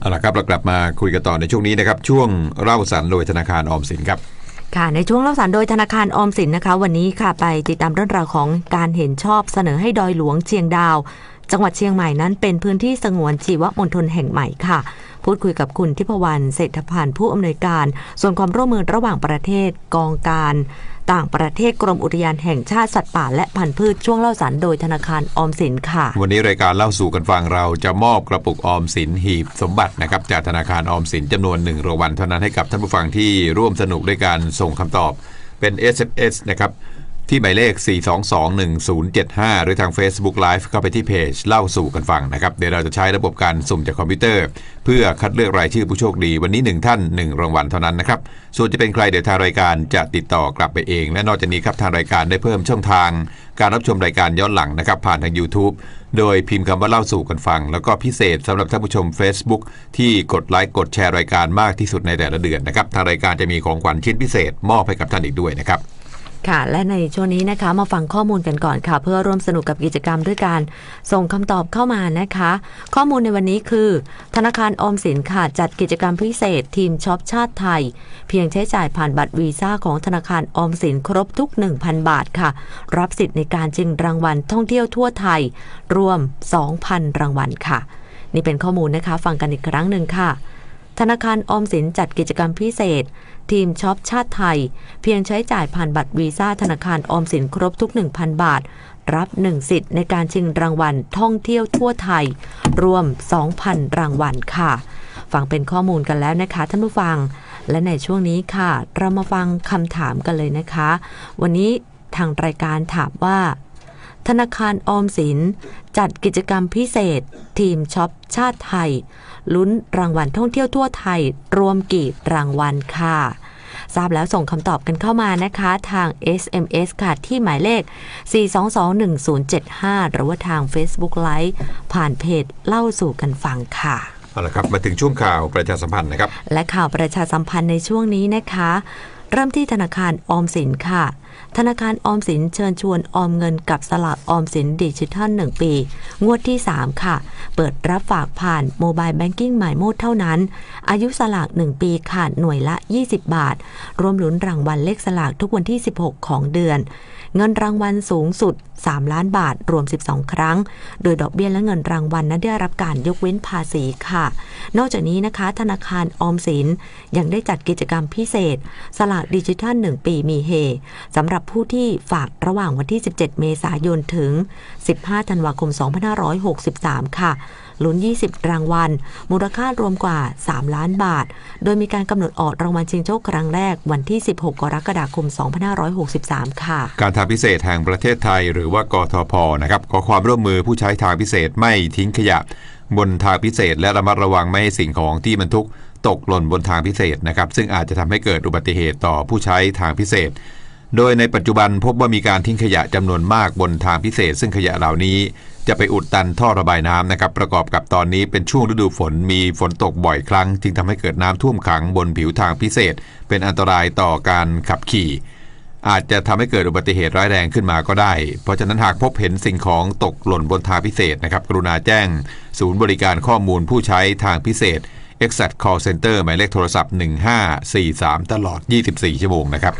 เอาละครับเรากลับมาคุยกันต่อในช่วงนี้นะครับ ช่วงเล่าสันโดยธนาคารออมสินครับค่ะในช่วงเล่าสารโดยธนาคารออมสินนะคะ วันนี้ค่ะไปติดตามเรื่องราวของการเห็นชอบเสนอให้ดอยหลวงเชียงดาว จังหวัดเชียงใหม่นั้นเป็นพื้นที่สงวนชีวมณฑลแห่งใหม่ค่ะ พูดคุยกับคุณทิพวรรณเศรษฐพันธ์ผู้อำนวยการ ส่วนความร่วมมือระหว่างประเทศกองการ ต่างประเทศกรมอุทยานแห่งชาติสัตว์ป่าและพันธุ์พืชช่วงเล่าสารโดยธนาคารออมสินค่ะ วันนี้รายการเล่าสู่กันฟังเราจะมอบกระปุกออมสินหีบสมบัตินะครับจากธนาคารออมสินจำนวนหนึ่งรางวัลเท่านั้นให้กับท่านผู้ฟังที่ร่วมสนุกด้วยการส่งคำตอบเป็น SMS นะครับ ที่หมายเลข 4221075 หรือทาง Facebook Live เข้าไปที่เพจเล่าสู่กันฟังนะครับ เดี๋ยวเราจะใช้ระบบการสุ่มจากคอมพิวเตอร์ เพื่อคัดเลือกรายชื่อผู้โชคดีวันนี้ 1 ท่าน 1 รางวัลเท่านั้นนะครับ ส่วนจะเป็นใครเดี๋ยวทางรายการจะติดต่อกลับไปเอง และนอกจากนี้ครับทางรายการได้เพิ่มช่องทาง การรับชมรายการย้อนหลังนะครับผ่านทาง YouTube โดยพิมพ์คำว่าเล่าสู่กันฟัง แล้วก็พิเศษสำหรับท่านผู้ชม Facebook ที่กดไลค์กดแชร์รายการมากที่สุดในแต่ละเดือนนะครับทางรายการจะมีของขวัญชิ้นพิเศษมอบให้กับท่านอีกด้วยนะครับ ค่ะ และในช่วงนี้นะคะมาฟังข้อมูลกันก่อนค่ะ เพื่อร่วมสนุกกับกิจกรรมด้วยการส่งคำตอบเข้ามานะคะ ข้อมูลในวันนี้คือ ธนาคารออมสินค่ะจัดกิจกรรมพิเศษ ทีมช็อปชาติไทย เพียงใช้จ่ายผ่านบัตรวีซ่าของธนาคารออมสินครบทุก 1,000 บาทค่ะ รับสิทธิ์ในการชิงรางวัลท่องเที่ยวทั่วไทย รวม 2,000 รางวัลค่ะ นี่เป็นข้อมูลนะคะ ฟังกันอีกครั้งหนึ่งค่ะ ธนาคารออมสินจัดกิจกรรมพิเศษ ทีมช็อปชาติไทย เพียงใช้จ่ายผ่านบัตรวีซ่าธนาคารออมสินครบทุก 1,000 บาท รับ 1 สิทธิ์ในการชิงรางวัลท่องเที่ยวทั่วไทย รวม 2,000 รางวัลค่ะ ฟังเป็นข้อมูลกันแล้วนะคะท่านผู้ฟัง และในช่วงนี้ค่ะ เรามาฟังคำถามกันเลยนะคะ วันนี้ทางรายการถามว่า ธนาคารออมสิน จัดกิจกรรมพิเศษ ทีมช็อปชาติไทย ลุ้นรางวัลท่องเที่ยวทั่วไทย รวมกี่รางวัลค่ะ ทราบแล้วส่งคำตอบกันเข้ามานะคะทาง SMS ค่ะ ที่หมายเลข 4221075 หรือว่าทาง Facebook Live ผ่านเพจเล่าสู่กันฟังค่ะเอาละครับมาถึงช่วงข่าวประชาสัมพันธ์นะครับ และข่าวประชาสัมพันธ์ในช่วงนี้นะคะ เริ่มที่ธนาคารออมสินค่ะ ธนาคารออมสินเชิญชวนออมเงินกับสลากออมสินดิจิทัล 1 ปี งวดที่ 3 ค่ะ เปิดรับฝากผ่านโมบายแบงกิ้งหมายโมดเท่านั้น อายุสลาก 1 ปีขาดหน่วยละ 20 บาท รวมลุ้นรางวัลเลขสลากทุกวันที่ 16 ของเดือน เงินรางวัลสูงสุด 3 ล้านบาท รวม 12 ครั้ง โดยดอกเบี้ยและเงินรางวัลนั้นได้รับการยกเว้นภาษีค่ะ นอกจากนี้นะคะ ธนาคารออมสินยังได้จัดกิจกรรมพิเศษ สลากดิจิทัล 1 ปีมีเฮสำหรับผู้ที่ฝากระหว่างวันที่ 17 เมษายนถึง 15 ธันวาคม 2563 ค่ะลุ้น 20 รางวัล มูลค่ารวมกว่า 3 ล้านบาท โดยมีการกำหนดออกรางวัลชิงโชคครั้งแรกวันที่ 16 กรกฎาคม 2563 ค่ะ การทางพิเศษแห่งประเทศไทยหรือว่ากทพนะครับขอความร่วมมือผู้ใช้ทางพิเศษไม่ทิ้งขยะ บนทางพิเศษและระมัดระวังไม่ให้สิ่งของที่บรรทุกตกหล่นบนทางพิเศษนะครับซึ่งอาจจะทำให้เกิดอุบัติเหตุต่อผู้ใช้ทางพิเศษ โดยในปัจจุบันพบว่ามีการทิ้งขยะจำนวนมากบนทางพิเศษ ซึ่งขยะเหล่านี้จะไปอุดตันท่อระบายน้ำนะครับ ประกอบกับตอนนี้เป็นช่วงฤดูฝนมีฝนตกบ่อยครั้ง จึงทำให้เกิดน้ำท่วมขังบนผิวทางพิเศษ เป็นอันตรายต่อการขับขี่ อาจจะทำให้เกิดอุบัติเหตุร้ายแรงขึ้นมาก็ได้ เพราะฉะนั้นหากพบเห็นสิ่งของตกหล่นบนทางพิเศษนะครับ กรุณาแจ้ง ศูนย์บริการข้อมูลผู้ใช้ทางพิเศษ Exact Call Center หมายเลขโทรศัพท์ 1543 ตลอด 24 ชั่วโมงนะครับ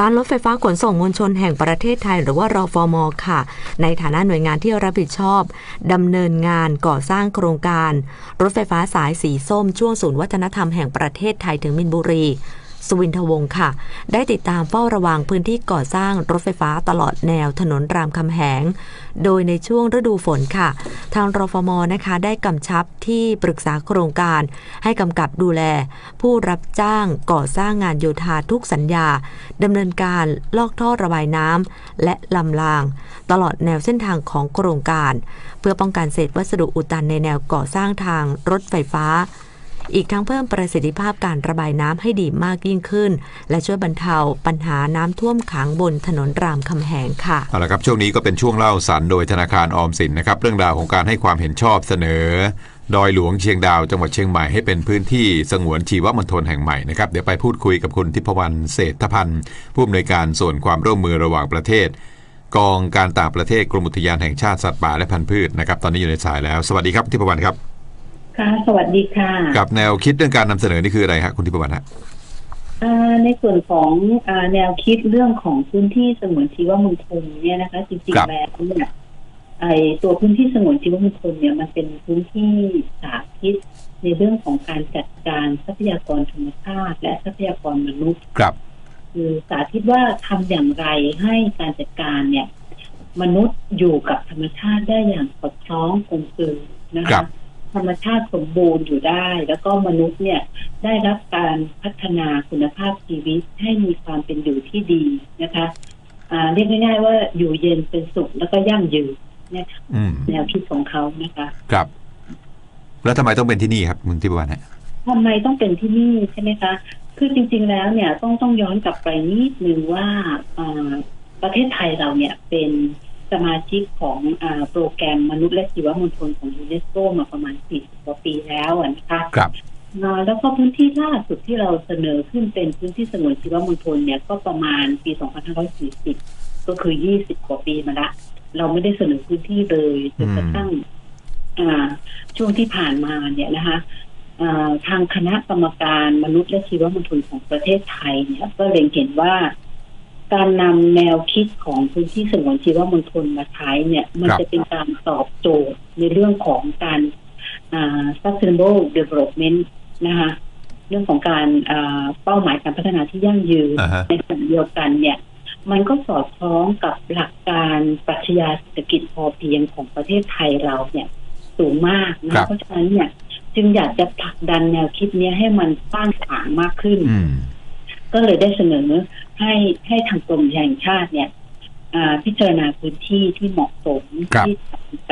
การรถไฟฟ้าขนส่งมวลชนแห่งประเทศไทย หรือว่ารอฟอมค่ะ ในฐานะหน่วยงานที่รับผิดชอบดำเนินงานก่อสร้างโครงการ รถไฟฟ้าสายสีส้มช่วงศูนย์วัฒนธรรมแห่งประเทศไทยถึงมินบุรี สวินทวงศ์ค่ะ ได้ติดตามเฝ้าระวังพื้นที่ก่อสร้างรถไฟฟ้าตลอดแนวถนนรามคำแหง โดยในช่วงฤดูฝนค่ะ ทางรฟมนะคะ ได้กำชับที่ปรึกษาโครงการ ให้กำกับดูแล ผู้รับจ้างก่อสร้างงานโยธาทุกสัญญาดำเนินการลอกท่อระบายน้ำและลำราง ตลอดแนวเส้นทางของโครงการ เพื่อป้องกันเศษวัสดุอุดตันในแนวก่อสร้างทางรถไฟฟ้า อีกทั้งเพิ่มประสิทธิภาพการระบายน้ำให้ดีมากยิ่งขึ้น และช่วยบรรเทาปัญหาน้ำท่วมขังบนถนนรามคำแหงค่ะเอาละครับช่วงนี้ก็เป็นช่วงเล่าสันโดยธนาคารออมสินนะครับเรื่องราวของการให้ความเห็นชอบเสนอดอยหลวงเชียงดาวจังหวัดเชียงใหม่ให้เป็นพื้นที่สงวนชีวมณฑลแห่งใหม่นะครับเดี๋ยวไปพูดคุยกับคุณทิพวรรณเศรษฐพันธ์ผู้อำนวยการส่วนความร่วมมือระหว่างประเทศ กองการต่างประเทศกรมอุทยานแห่งชาติสัตว์ป่าและพันธุ์พืชนะครับตอนนี้อยู่ในสายแล้ว สวัสดีครับทิพวรรณครับ ค่ะ สวัสดีค่ะ กับแนวคิดเรื่องการนำเสนอนี่คืออะไรฮะคุณทิพวรรณฮะอ่าในส่วนของอาแนวคิดเรื่องของพื้นที่สงวนชีวมณฑลเนี่ยนะคะ จริงครับๆแล้วเนี่ยไอตัวพื้นที่สงวนชีวมณฑลเนี่ยมันเป็นพื้นที่สาธิตในเรื่องของการจัดการทรัพยากรธรรมชาติและทรัพยากรมนุษย์ครับ คือสาธิตว่าทำอย่างไรให้การจัดการเนี่ย มนุษย์อยู่กับธรรมชาติได้อย่างสอดคล้องกลมกลืนนะครัคะบ ธรรมชาติสมบูรณ์อยู่ได้ แล้วก็มนุษย์เนี่ยได้รับการพัฒนาคุณภาพชีวิตให้มีความเป็นอยู่ที่ดีนะคะอ่าเรียกง่ายๆว่าอยู่เย็นเป็นสุขแล้วก็ยั่งยืนเนี่ยค่ะอืมแนวคิดของเขานะคะ ครับ แล้วทำไมต้องเป็นที่นี่ครับคุณทิพวรรณฮะทำไมต้องเป็นที่นี่ใช่ไหมคะคือจริง ๆ แล้วเนี่ยต้องต้องย้อนกลับไปนิดนึงว่าอ่าประเทศไทยเราเนี่ยเป็น สมาชิกของอาโปรแกรมมนุษย์และชีวมณฑลของยูเนสโกมาประมาณ 40 กว่าปีแล้วอะนะคะครับอ่าแล้วก็พื้นที่ล่าสุดที่เราเสนอขึ้นเป็นพื้นที่สงวนชีวมณฑลเนี่ยก็ประมาณปี 2540 ก็คือ 20 กว่าปีมาละ เราไม่ได้เสนอพื้นที่เลยจนกระทั่งอ่าช่วงที่ผ่านมาเนี่ยนะคะอ่าทางคณะกรรมการมนุษย์และชีวมณฑลของประเทศไทยเนี่ยก็เล็งเห็นว่า การนำแนวคิดของพื้นที่สงวนชีวมณฑลมาใช้เนี่ย มันครับจะเป็นการตอบโจทย์ในเรื่องของการอ่า sustainable development นะคะเรื่องของการอ่าเป้าหมายการพัฒนาที่ยั่งยืนอ่าฮะในขณะเดียวกันเนี่ย มันก็สอดคล้องกับหลักการปรัชญาเศรษฐกิจพอเพียงของประเทศไทยเราเนี่ยสูงมากครันะบเพราะฉะนั้นเนี่ย จึงอยากจะผลักดันแนวคิดเนี้ยให้มันสร้างฐานมากขึ้นอืม ก็เลยได้เสนอให้ให้ทางกรมแห่งชาติเนี่ยอ่าพิจารณาพื้นที่ที่เหมาะสมครับที่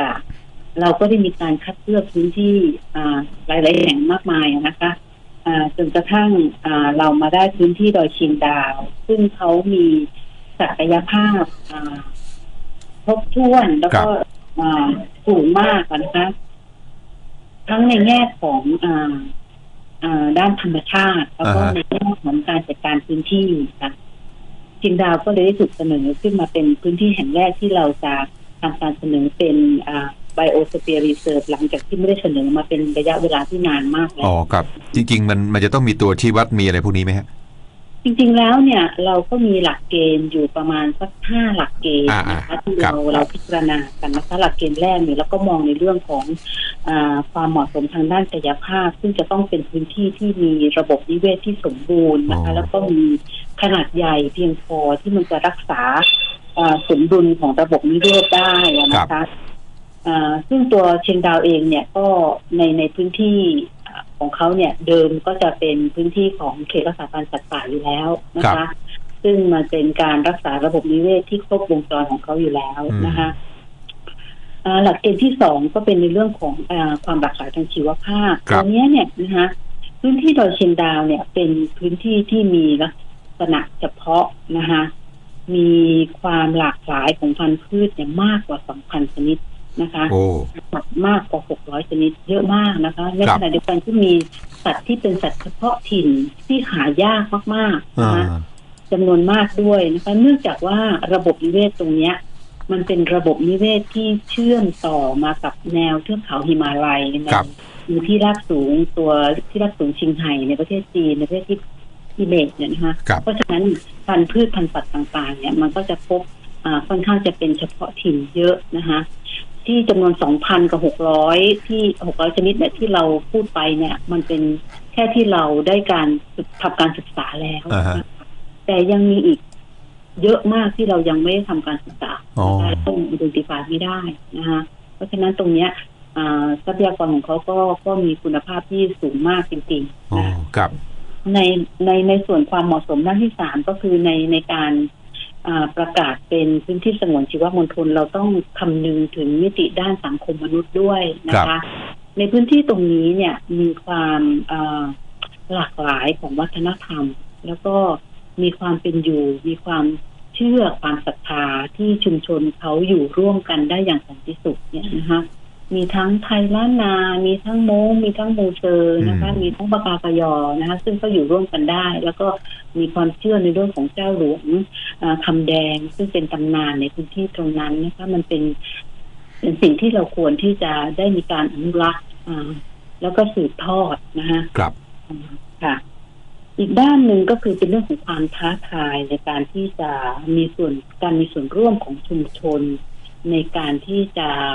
ต่างๆเราก็ได้มีการคัดเลือกพื้นที่อ่าหลายๆแห่งมากมายนะคะอ่าจนกระทั่งอ่าเรามาได้พื้นที่ดอยเชียงดาว ซึ่งเขามีศักยภาพอ่าครบถ้วนแล้วก็อ่าสูงมากอะนะคะทั้งในแง่ของอ่าอ่า ด้านธรรมชาติแล้วก็อ่าฮะในแง่ของการจัดการพื้นที่ค่ะจินดาวก็เลยได้ถูกเสนอขึ้นมาเป็นพื้นที่แห่งแรกที่เราจะทำการเสนอเป็นอ่า Biosphere Reserve หลังจากที่ไม่ได้เสนอมาเป็นระยะเวลาที่นานมากแล้อ๋อวครับ จริง ๆ มันมันจะต้องมีตัวชี้วัดมีอะไรพวกนี้ไหมฮะ จริงๆแล้วเนี่ยเราก็มีหลักเกณฑ์อยู่ประมาณสักห้าหลักเกณฑ์นะคะอ่าๆที่ครับเราเราพิจารณากันนะคะหลักเกณฑ์แรกเนี่ยเราก็มองในเรื่องของอาความเหมาะสมทางด้านกายภาพ ซึ่งจะต้องเป็นพื้นที่ที่มีระบบนิเวศที่สมบูรณ์นะคะ แล้วก็มีขนาดใหญ่เพียงพอที่มันจะรักษาอ่าสมดุลของระบบนิเวศได้อะนะคะอ่าซึ่งตัวเชียงดาวเองเนี่ยก็ในในพื้นที่อ่า ของเขาเนี่ยเดิมก็จะเป็นพื้นที่ของเขตรักษาพันธุ์สัตว์ป่าอยู่แล้วนะครัคะบซึ่งมันเป็นการรักษาระบบนิเวศที่ครบวงจรของเขาอยู่แล้วนะคะอ่าหลักเกณฑ์ที่สองก็เป็นในเรื่องของอาความหลากหลายทางชีวภาพครับตัวเนี้ยเนี่ยนะคะพื้นที่ดอยเชียงดาวเนี่ย เป็นพื้นที่ที่มีลักษณะเฉพาะนะคะมีความหลากหลายของพันธุ์พืชเนี่ยมากกว่า2,000ชนิด นะคะโอ้มากกว่า 600 ชนิดเยอะมากนะคะ ในครัขบณะเดียวกันที่มีสัตว์ที่เป็นสัตว์เฉพาะถิ่นที่หายากมากๆอ่านะคะจำนวนมากด้วยนะคะ เนื่องจากว่าระบบนิเวศตรงเนี้ย มันเป็นระบบนิเวศที่เชื่อมต่อมากับแนวเทือกเขาหิมาลัยในครับอยู่ที่ราบสูงตัวที่ราบสูงชิงไห่ในประเทศจีนในประเทศที่ทิเบตเนี่ยนะคะครับเพราะฉะนั้นพันธุ์พืชพันธุ์สัตว์ต่างๆ เนี่ยมันก็จะพบอ่าค่อนข้างจะเป็นเฉพาะถิ่นเยอะนะคะ ที่จำนวน2,000กับ600ที่600ชนิดเนี่ยที่เราพูดไปเนี่ย มันเป็นแค่ที่เราได้การทำการศึกษาแล้วอ่าฮะนะคะแต่ยังมีอีกเยอะมากที่เรายังไม่ได้ทำการศึกษาอ๋อนะคะต้องอินดิฟายไม่ได้นะคะเพราะฉะนั้นตรงเนี้ยอ่าทรัพยากรของเขาก็ก็มีคุณภาพที่สูงมากจริงๆอ๋อนะครับในในในส่วนความเหมาะสมด้านที่สามก็คือในในการอ่า ประกาศเป็นพื้นที่สงวนชีวมณฑลเราต้องคำนึงถึงมิติด้านสังคมมนุษย์ด้วยนะครัคะบในพื้นที่ตรงนี้เนี่ยมีความอ่าหลากหลายของวัฒนธรรม แล้วก็มีความเป็นอยู่ มีความเชื่อความศรัทธาที่ชุมชนเขาอยู่ร่วมกันได้อย่างสันติสุขเนี่ยนะคะ มีทั้งไทยล้านนา มีทั้งโม้งมีทั้งมูเซอร์นะคะอืมมีทั้งปากากยอนะคะ ซึ่งก็อยู่ร่วมกันได้ แล้วก็มีความเชื่อในเรื่องของเจ้าหลวงอ่าคำแดง ซึ่งเป็นตำนานในพื้นที่ตรงนั้นนะคะ มันเป็นเป็นสิ่งที่เราควรที่จะได้มีการอนุรักษ์อ่าแล้วก็สืบทอดนะคะครับค่ะ อีกด้านหนึ่งก็คือเป็นเรื่องของความท้าทายในการที่จะมีส่วนการมีส่วนร่วมของชุมชนในการที่จะอ่า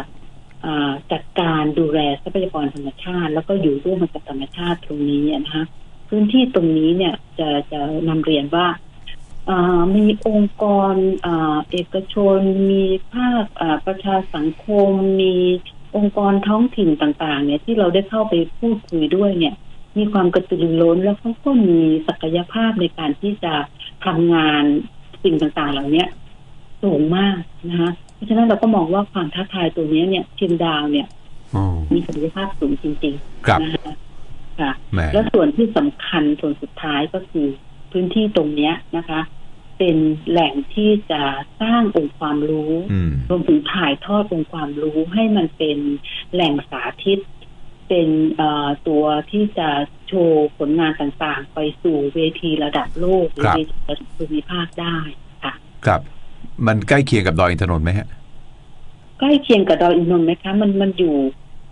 จัดการดูแลทรัพยากรธรรมชาติ แล้วก็อยู่ร่วมกับธรรมชาติตรงนี้นะคะพื้นที่ตรงนี้เนี่ยจะจะนำเรียนว่ามีองค์กรอเอกชน มีภาคประชาสังคม มีองค์กรท้องถิ่นต่างๆ เนี่ยที่เราได้เข้าไปพูดคุยด้วยเนี่ย มีความกระตือรือร้น แล้วเขาก็มีศักยภาพในการที่จะทำงานสิ่งต่างๆ เหล่านี้สูงมากนะคะ ราะฉะนั้นเราก็มองว่าความท้าทายตัวนี้เนี่ยเชียงดาวเนี่ยอ๋อมีศักยภาพสูงจริงครับๆนะคะค่ะแหมแล้วส่วนที่สำคัญส่วนสุดท้ายก็คือพื้นที่ตรงเนี้ยนะคะ เป็นแหล่งที่จะสร้างองค์ความรู้อืมรวมถึงถ่ายทอดองค์ความรู้ให้มันเป็นแหล่งสาธิต เป็นเอ่อตัวที่จะโชว์ผลงานต่างๆ ไปสู่เวทีระดับโลกหรือครับเวทีระดับภูมิภาคได้ค่ะ ครับ มันใกล้เคียงกับดอยอินทนนท์ไหมฮะใกล้เคียงกับดอยอินทนนท์ไหมคะ มันมันอยู่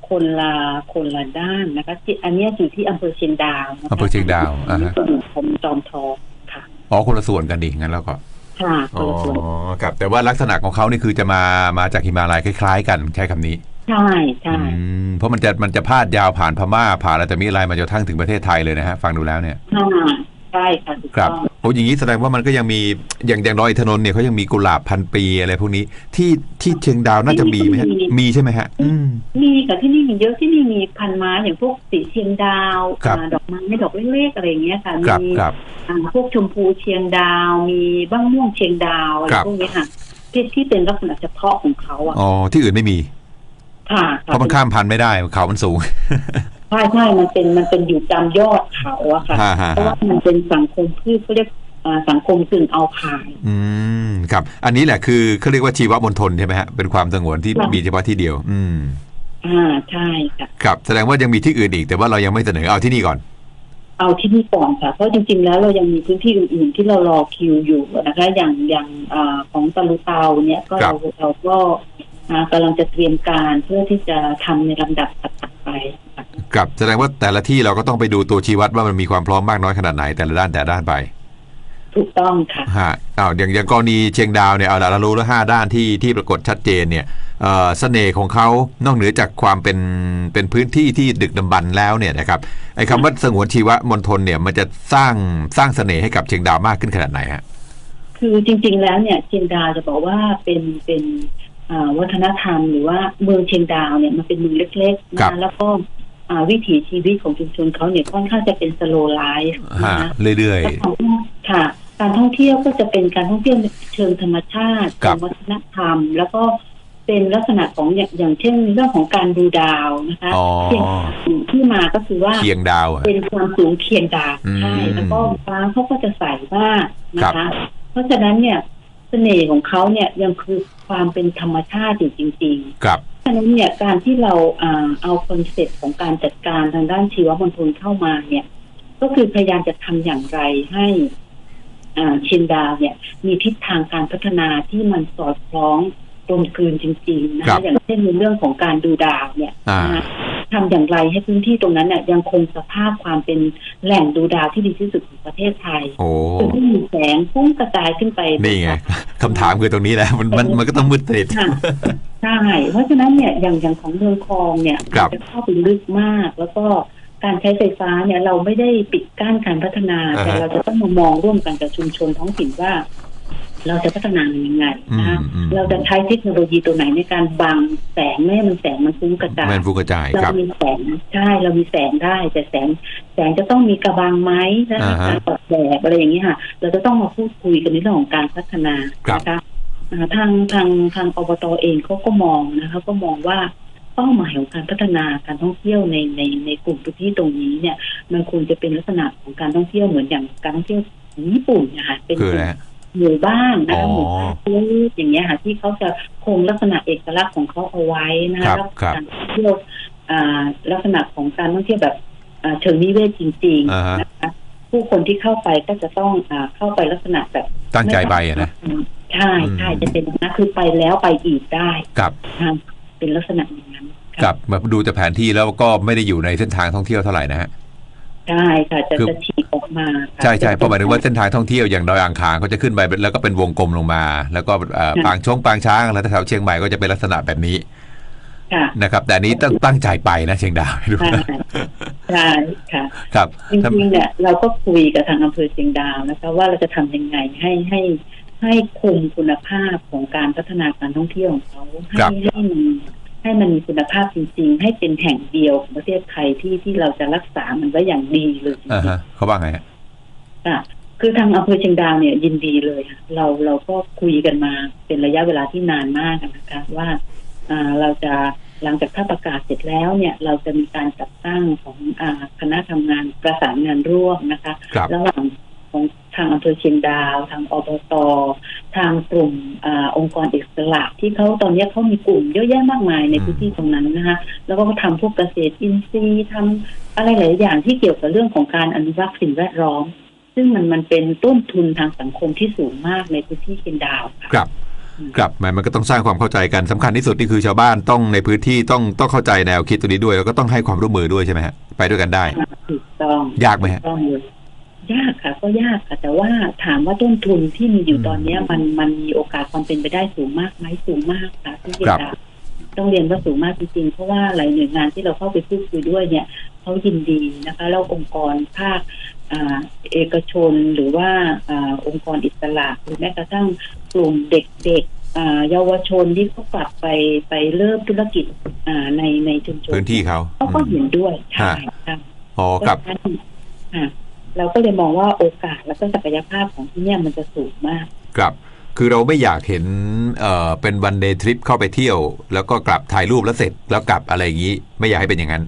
คนละคนละด้านนะคะที่อันเนี้ยอยู่ที่อำเภอเชียงดาวนะคะอำเภอเชียงดาวอ่าฮะส่วนของจอมทองค่ะอ๋อคนละส่วนกันดิงั้นแล้วก็ค่ะคอ๋นอละส่วนครับ แต่ว่าลักษณะของเขานี่คือจะมามาจากหิมาลัยคล้าย ๆ กันใช้คำนี้ใช่ใช่อืมเพราะมันจะมันจะพาดยาวผ่านพม่าผ่านอะไรแต่มีอะไรมาจนกระทั่งถึงประเทศไทยเลยนะฮะฟังดูแล้วเนี่ยค่ะ ใช่ค่ะถูกครับต้องโอ้อย่างนี้แสดงว่ามันก็ยังมีอย่างอย่างดอยอินทนนท์เนี่ยเขายังมีกุหลาบพันปีอะไรพวกนี้ที่ที่เชียงดาวน่าจะมีไหมฮะมีใช่ไหมฮะ อืม มีค่ะที่นี่มีเยอะที่นี่มีพันไม้อย่างพวกสีเชียงดาวครับ อ่าดอกไม้ดอกเล็กๆอะไรอย่างเงี้ยค่ะครับมีครับ อ่าพวกชมพูเชียงดาว มีบ้างม่วงเชียงดาวอะไรครับ พวกเนี้ยค่ะที่ที่เป็นลักษณะเฉพาะของเขาอะอ๋อที่อื่นไม่มี ค่ะเพราะมันข้ามพันธุ์ไม่ได้เขามันสูง ใช่ใช่มันเป็นมันเป็นอยู่ตามยอดเขาอะค่ะฮะฮะเพราะว่ามันเป็นสังคมพืชเขาเรียกอ่าสังคมกึ่งเอาขาย อืมครับ อันนี้แหละคือเขาเรียกว่าชีวมณฑลใช่ไหมฮะเป็นความสงวนที่ครับมีเฉพาะที่เดียว อืม อ่าใช่ค่ะครับ แสดงว่ายังมีที่อื่นอีก แต่ว่าเรายังไม่เสนอเอาที่นี่ก่อน เอาที่นี่ก่อนค่ะ เพราะจริง ๆ แล้วเรายังมีพื้นที่อื่น ๆ ที่เรารอคิวอยู่นะคะ อย่างอย่างอาของตะลุเตาเนี่ยก็ครัเราบเราก็อ่า กำลังจะเตรียมการเพื่อที่จะทำในลำดับถัดๆไปค่ะครับแสดงว่าแต่ละที่เราก็ต้องไปดูตัวชี้วัดว่ามันมีความพร้อมมากน้อยขนาดไหนแต่ละด้านแต่ละด้านไป ถูกต้องค่ะฮะอ้าวอย่างอย่างกรณีเชียงดาวเนี่ยเอาละเรารู้แล้วห้าด้านที่ที่ปรากฏชัดเจนเนี่ยเอ่อเสน่ห์ของเขานอกเหนือจากความเป็นเป็นพื้นที่ที่ดึกดำบรรพ์แล้วเนี่ยนะครับไอ้คำว่าสงวนชีวมณฑลเนี่ยมันจะสร้างสร้างเสน่ห์ให้กับเชียงดาวมากขึ้นขนาดไหนฮะคือจริง ๆ แล้วเนี่ยเชียงดาวจะบอกว่าเป็นเป็นอ่า วัฒนธรรมหรือว่าเมืองเชียงดาวเนี่ยมันเป็นเมืองเล็กๆครันะบแล้วก็อ่าวิถีชีวิตของชุมชนเขาเนี่ยค่อนข้างจะเป็นสโลไลฟ์นะฮะคะเรื่อยแล้วการท่องค่ะ การท่องเที่ยวก็จะเป็นการท่องเที่ยวเชิงธรรมชาติครัเชิบงวัฒนธรรม แล้วก็เป็นลักษณะของอย่างอย่างเช่นเรื่องของการดูดาวนะคะอ๋อเชียงที่มาก็คือว่าๆเชียงดาวอะเป็นความสูงเคียงดาวอืมใช่แล้วก็ฟ้าเขาก็จะใสมากนะครัคะบเพราะฉะนั้นเนี่ยเสน่ห์ของเขาเนี่ยยังคือ ความเป็นธรรมชาติอยู่จริง ๆ ครับฉะนั้นเนี่ยการที่เราอ่าเอาคอนเซ็ปต์ของการจัดการทางด้านชีวมณฑลเข้ามาเนี่ย ก็คือพยายามจะทำอย่างไรให้อ่าเชียงดาวเนี่ย มีทิศทางการพัฒนาที่มันสอดคล้อง ตรงกลืนจริงๆนะคะอย่างเช่นในเรื่องของการดูดาวเนี่ยอ่านะคะทำอย่างไรให้พื้นที่ตรงนั้นเนี่ยยังคงสภาพความเป็นแหล่งดูดาวที่ดีที่สุดของประเทศไทยโอ้คือที่มีแสงพุ่งกระจายขึ้นไปนี่ไงคำถามคือตรงนี้แหละมันมันมันก็ต้องมืดสนิทค่ะใช่เพราะฉะนั้นเนี่ยอย่างอย่างของเมืองคลองเนี่ยครับมันจะเข้าไปลึกมาก แล้วก็การใช้ไฟฟ้าเนี่ยเราไม่ได้ปิดกั้นการพัฒนาอ่าฮะแต่เราจะต้องมามองร่วมกันกับชุมชนท้องถิ่นว่า เราจะพัฒนามันยังไงนะคะอืมอืมเราจะใช้เทคโนโลยีตัวไหนในการบังแสงไม่ให้มันแสงมันฟุ้งกระจายแมนฟูกระจายเราครับมีแสงใช่เรามีแสงได้ แต่แสงแสงจะต้องมีกระบังไหมนะคะอ่าฮะการออกแบบอะไรอย่างนี้ค่ะ เราจะต้องมาพูดคุยกันในเรื่องของการพัฒนาครับนะคะอ่าทางทางทางอบตเองเขาก็มองนะคะก็มองว่าเป้าหมายของการพัฒนาการท่องเที่ยวในในในกลุ่มพื้นที่ตรงนี้เนี่ย มันควรจะเป็นลักษณะของการท่องเที่ยวเหมือนอย่างการท่องเที่ยวของญี่ปุ่นนะคะเป็นคืออะไรฮะ หมู่บ้านนะอ๋คะอหมู่บ้านเล็กๆอย่างเงี้ยค่ะที่เขาจะคงลักษณะเอกลักษณ์ของเขาเอาไว้นะครัคะบแล้วครับการท่องเที่ยวอ่าลักษณะของการท่องเที่ยวแบบอ่าเชิงนิเวศจริงอ่าฮะๆนะคะผู้คนที่เข้าไปก็จะต้องอ่าเข้าไปลักษณะแบบตั้งใจไปอะนะใช่ใช่อืมจะเป็นอย่างนะคือไปแล้วไปอีกได้ครับนะคะเป็นลักษณะอย่างนั้นกับมาดูแต่แผนที่แล้วก็ไม่ได้อยู่ในเส้นทางท่องเที่ยวเท่าไหร่นะฮะใช่ค่ะจะคือจะฉีกออก มาค่ะใช่ใช่เพราะหมายถึงว่าเส้นทางท่องเที่ยวอย่างดอยอ่างขางเขาจะขึ้นไปแล้วก็เป็นวงกลมลงมา แล้วก็เอ่อค่ะปางชงปางช้างแล้วแถวเชียงใหม่ก็จะเป็นลักษณะแบบนี้ค่ะนะครับ แต่อันนี้ต้องตั้งใจไปนะเชียงดาวดูใช่ใช่ค่ะครับจริงๆเนี่ยเราก็คุยกับทางอำเภอเชียงดาวนะคะว่าเราจะทำยังไงให้ให้ให้คุมคุณภาพของการพัฒนาการท่องเที่ยวของเขาให้ให้มัน ให้มันมีคุณภาพจริง ๆ ให้เป็นแห่งเดียวของประเทศไทยที่ที่เราจะรักษามันไว้อย่างดีเลยจริอ่างฮะเขาว่าไงฮะๆค่ะคือทางอำเภอเชียงดาวเนี่ยยินดีเลยค่ะเราเราก็คุยกันมาเป็นระยะเวลาที่นานมากนะคะว่าอ่าเราจะหลังจากถ้าประกาศเสร็จแล้วเนี่ย เราจะมีการจัดตั้งของอาคณะทำงานประสานงานร่วมนะคะครับระหว่าง ของทางอำเภอเชียงดาว ทางอบตทางกลุ่มอาองค์กรอิสระ ที่เขาตอนนี้เขามีกลุ่มเยอะแยะมากมายในอืมพื้นที่ตรงนั้นนะคะแล้วก็ทำพวกเกษตรอินทรีย์ทำอะไรหลายอย่างที่เกี่ยวกับเรื่องของการอนุรักษ์สิ่งแวดล้อม ซึ่งมันมันเป็นต้นทุนทางสังคมที่สูงมากในพื้นที่เชียงดาวค่ะครับครับมันมันก็ต้องสร้างความเข้าใจกันสำคัญที่สุดนี่คือชาวบ้านต้องในพื้นที่ต้องต้องเข้าใจแนวคิดตัวนี้ด้วย แล้วก็ต้องให้ความร่วมมือด้วยใช่ไหมฮะไปด้วยกันได้ถูกต้องยากไหมฮะถูต้องเลย ยากค่ะ ก็ยากค่ะ แต่ว่าถามว่าต้นทุนที่มีอยู่อืมตอนเนี้ย มันมันมีโอกาสความเป็นไปได้สูงมากไหมสูงมากค่ะที่เรียครันบดาวต้องเรียนว่าสูงมากจริงๆ เพราะว่าหลายหน่วยงานที่เราเข้าไปพูดคุยด้วยเนี่ยเขายินดีนะคะ แล้วองค์กรภาคอ่าเอกชนหรือว่าอาองค์กรอิสระหรือแม้กระทั่งกลุ่มเด็กๆอ่าเยาวชนที่เขากลับไปไปเริ่มธุรกิจอ่าในในชุมชนพื้นที่เขาเขาก็เห็นด้วยใช่ฮะค่ะอ๋อกับ เพราะฉะนั้นอะเราก็เลยมองว่าโอกาสและก็ศักยภาพของที่เนี่ยมันจะสูงมาก ครับ คือเราไม่อยากเห็นเอ่อเป็นวันเดย์ทริปเข้าไปเที่ยว แล้วก็กลับถ่ายรูปแล้วเสร็จแล้วกลับอะไรอย่างนี้ ไม่อยากให้เป็นอย่างนั้น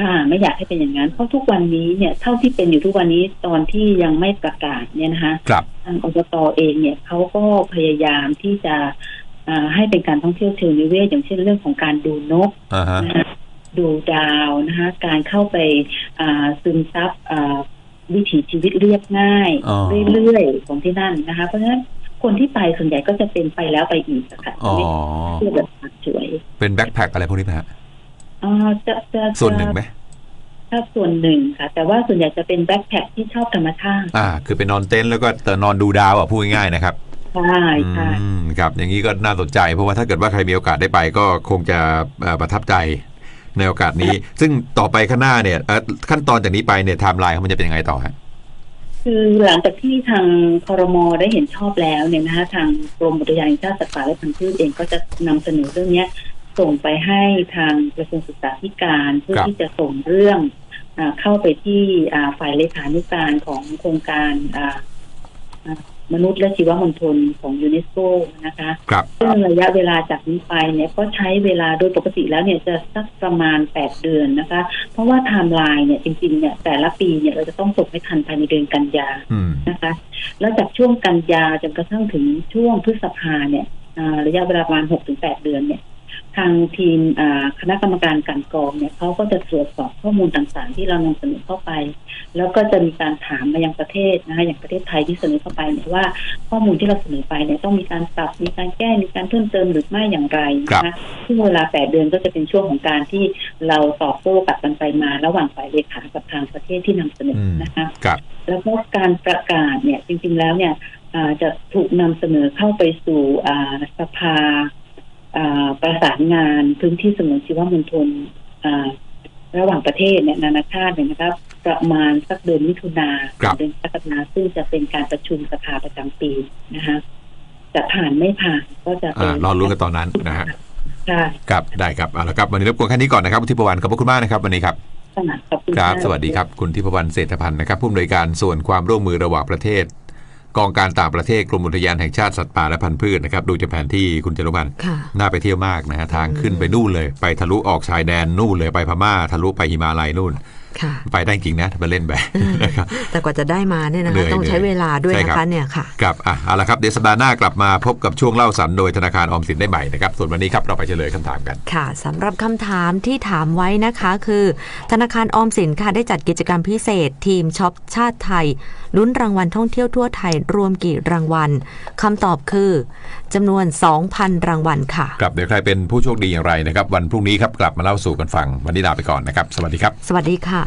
ค่ะไม่อยากให้เป็นอย่างนั้น เพราะทุกวันนี้เนี่ยเท่าที่เป็นอยู่ทุกวันนี้ตอนที่ยังไม่ประกาศเนี่ยนะคะครับทางอบตเองเนี่ยเขาก็พยายามที่จะอ่าให้เป็นการท่องเที่ยวเชิงนิเวศอย่างเช่นเรื่องของการดูนกอ่าฮะ นะคะ ดูดาวนะคะการเข้าไปอ่าซึมซับอ่า วิถีชีวิตเรียบง่ายอ๋อเรื่อยๆของที่นั่นนะคะ เพราะฉะนั้นคนที่ไปส่วนใหญ่ก็จะเป็นไปแล้วไปอีกอะค่ะอ๋อไม่เที่ยวแบบสวย เป็นแบ็คแพคอะไรพวกนี้ไหมฮะอ่าจะจะส่วนหนึ่งไหมถ้าส่วนหนึ่งค่ะ แต่ว่าส่วนใหญ่จะเป็นแบ็คแพคที่ชอบธรรมชาติอ่า คือไปนอนเต็นท์แล้วก็แต่นอนดูดาวอะพูดง่ายๆนะครับใช่ใช่อืมครับ อย่างนี้ก็น่าสนใจ เพราะว่าถ้าเกิดว่าใครมีโอกาสได้ไปก็คงจะเอ่อประทับใจ ในโอกาสนี้ ซึ่งต่อไปข้างหน้าเนี่ยเอ่อขั้นตอนจากนี้ไปเนี่ยไทม์ไลน์มันจะเป็นยังไงต่อฮะคือหลังจากที่ทางคอรมอได้เห็นชอบแล้วเนี่ยนะคะทางกรมอุทยานแห่งชาติสัตว์ป่าและพันธุ์พืชเองก็จะนำเสนอเรื่องเนี้ยส่งไปให้ทางกระทรวงศึกษาธิการเพื่อครับที่จะส่งเรื่องอาเข้าไปที่อ่าฝ่ายเลขานุการของโครงการอ่าอ่า มนุษย์และชีวมณฑลของยูเนสโกนะคะครับซึ่งระยะเวลาจากนี้ไปเนี่ยก็ใช้เวลาโดยปกติแล้วเนี่ยจะสักประมาณ 8 เดือนนะคะ เพราะว่าไทม์ไลน์เนี่ยจริงๆเนี่ยแต่ละปีเนี่ยเราจะต้องส่งให้ทันภายในเดือนกันยาอืมนะคะ แล้วจากช่วงกันยาจนกระทั่งถึงช่วงพฤษภาเนี่ยอ่าระยะเวลาประมาณ 6-8 เดือนเนี่ย ทางทีมอ่าคณะกรรมการกลันกรองเนี่ยเขาก็จะตรวจสอบข้อมูลต่างๆ ที่เรานำเสนอเข้าไป แล้วก็จะมีการถามมายังประเทศนะคะอย่างประเทศไทยที่เสนอเข้าไปเนี่ยว่าข้อมูลที่เราเสนอไปเนี่ยต้องมีการปรับมีการแก้มีการเพิ่มเติมหรือไม่อย่างไรนะคะซึ่งเวลา8เดือนก็จะเป็นช่วงของการที่เราตอบโต้กลับกันไปมา ระหว่างฝ่ายเลขากับทางประเทศที่นำเสนอนะคะครับแล้วก็การประกาศเนี่ยจริง ๆแล้วเนี่ยอ่าจะถูกนำเสนอเข้าไปสู่อ่าสภาอ่า ประสานงานพื้นที่สงวนชีวมณฑลอ่าระหว่างประเทศเนี่ยนานาชาติเนี่ยนะครับ ประมาณสักเดือนมิถุนาครับเดือนกรกฎาซึ่งจะเป็นการประชุมสภาประจำปีนะคะจะผ่านไม่ผ่านก็จะเป็อ่ารอรุ้นกันตอนนั้นนะฮะใช่ครับได้ครับเอาละครับวันนี้รบกวนแค่นี้ก่อนนะครับคุณทิพวรรณขอบพระคุณมากนะครับวันนี้ครับขนาดขอบคุณครับมากสวัสดีครับ คุณทิพวรรณเศรษฐพันธ์นะครับผู้อำนวยการส่วนความร่วมมือระหว่างประเทศ กองการต่างประเทศกรมอุทยานแห่งชาติสัตว์ป่าและพันธุ์พืชนะครับดูจากแผนที่คุณจรุพันธ์ค่ะน่าไปเที่ยวมากนะฮะทางขึ้นไปนู่นเลย ไปทะลุออกชายแดนนู่นเลยไปพม่า ทะลุไปหิมาลัยนู่นค่ะ ไปได้จริงนะถ้าไปเล่นไปนะครับแต่กว่าจะได้มาเนี่ยนะเหนื่คะอยต้องใช้เวลาด้วยใช่นะครัคะบเนี่ยค่ะครับอะเอาละครับเดี๋ยวสัปดาห์หน้ากลับมาพบกับช่วงเล่าสันโดยธนาคารออมสินได้ใหม่นะครับส่วนวันนี้ครับเราไปเฉลยคำถามกันค่ะสำหรับคำถามที่ถามไว้นะคะคือ ธนาคารออมสินค่ะได้จัดกิจกรรมพิเศษ ทีมช็อปชาติไทยลุ้นรางวัลท่องเที่ยวทั่วไทยรวมกี่รางวัลคำตอบคือจำนวน 2,000 รางวัลค่ะครับเดี๋ยวใครเป็นผู้โชคดีอย่างไรนะครับ วันพรุ่งนี้ครับกลับมาเล่าสู่กันฟัง วันนี้ลาไปก่อนนะครับ สวัสดีครับ สวัสดีค่ะ